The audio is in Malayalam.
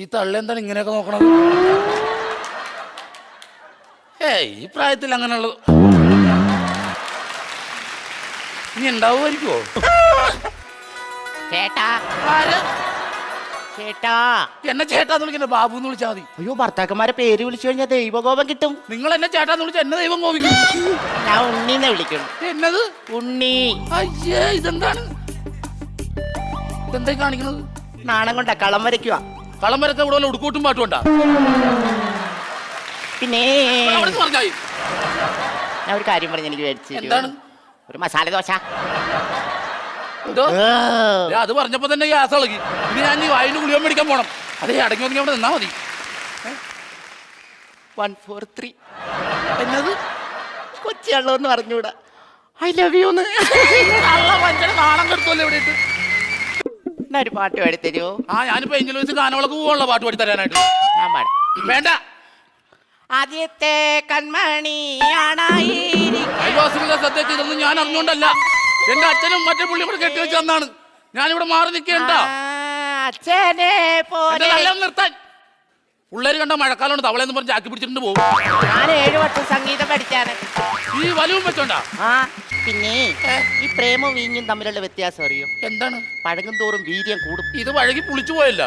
ഈ തള്ളെന്താണ് ഇങ്ങനെയൊക്കെ നോക്കണത്? ഏ ഈ പ്രായത്തിൽ അങ്ങനെയുള്ളത്. ഇനി ഉണ്ടാവുമായിരിക്കുമോ ചേട്ടാ. ചേട്ടാ. എന്നെ ചേട്ടാന്ന് വിളിക്കുന്നത് ബാബു എന്ന് വിളിച്ചാൽ മതി. അയ്യോ ഭർത്താക്കന്മാരെ പേര് വിളിച്ചു കഴിഞ്ഞാൽ ദൈവകോപം കിട്ടും. നിങ്ങൾ എന്നെ ചേട്ടാന്ന് വിളിച്ചാൽ എന്നെ ദൈവം കോപിക്കും. ഞാൻ ഉണ്ണീന്ന് വിളിക്കും. എന്നത്? ഉണ്ണി. അയ്യേ ഇതെന്താണ്? ഇതെന്തായി കാണിക്കുന്നത് നാണം കൊണ്ടാ കളം വരയ്ക്കുക കളം വരൊക്കെ ഇവിടെ വല്ല ഉടുക്കൂട്ടും പാട്ടും ഉണ്ടാ? പിന്നെ പറഞ്ഞായി ഞാൻ ഒരു കാര്യം പറഞ്ഞു എനിക്ക് മേടിച്ചു ഒരു മസാല ദോശ. എന്തോ? അത് പറഞ്ഞപ്പോ തന്നെ ഗ്യാസ് ഇളകി. ഇനി ഞാൻ ഈ വായിന് ഗുളിക മേടിക്കാൻ പോണം. അതേ അടങ്ങി ഒതുങ്ങി അവിടെ നിന്നാ മതി. വൺ ഫോർ ത്രീ എന്നത്? കൊച്ചിയുള്ളൂ എന്ന് പറഞ്ഞൂടാ ഐ ലവ് യു കള്ള വഞ്ചന നാണം കെടുത്തല്ലോ ഇവിടെ ഇട്ട്? ഒരു പാട്ട് പാടി തരുമോ? ആ ഞാനിപ്പോ എഞ്ചിൽ വെച്ച് ഗാനവിളക്ക് പോകാനുള്ള പാട്ട് പാടി തരാനായിട്ട്. ഞാൻ പാടാം. വേണ്ട. ആദ്യത്തെ കൺമണി ആണായിരിക്കും അയൽവാസികളുടെ ശ്രദ്ധയ്ക്ക് ഇതൊന്നും ഞാൻ അറിഞ്ഞുകൊണ്ടല്ല. എന്റെ അച്ഛനും മറ്റേ പുള്ളി ഇവിടെ കെട്ടി വെച്ച് തന്നാണ്. ഞാനിവിടെ മാറി നിൽക്കേണ്ട. അച്ഛനെ പോലെ നിർത്താൻ. പിള്ളേര് കണ്ട മഴക്കാലമാണ് തവളെന്ന് പറഞ്ഞ് ചാക്കി പിടിച്ചിട്ട് പോകും ഞാൻ ഏഴു വർഷം സംഗീതം പഠിച്ചാണ്. ഈ വലുവും വെച്ചോണ്ടാ? ആ പിന്നെ ഈ പ്രേമവും വീഞ്ഞും തമ്മിലുള്ള വ്യത്യാസം അറിയോ? എന്താണ്? പഴകും തോറും വീര്യം കൂടും. ഇത് വഴകി പുളിച്ചു പോയല്ല.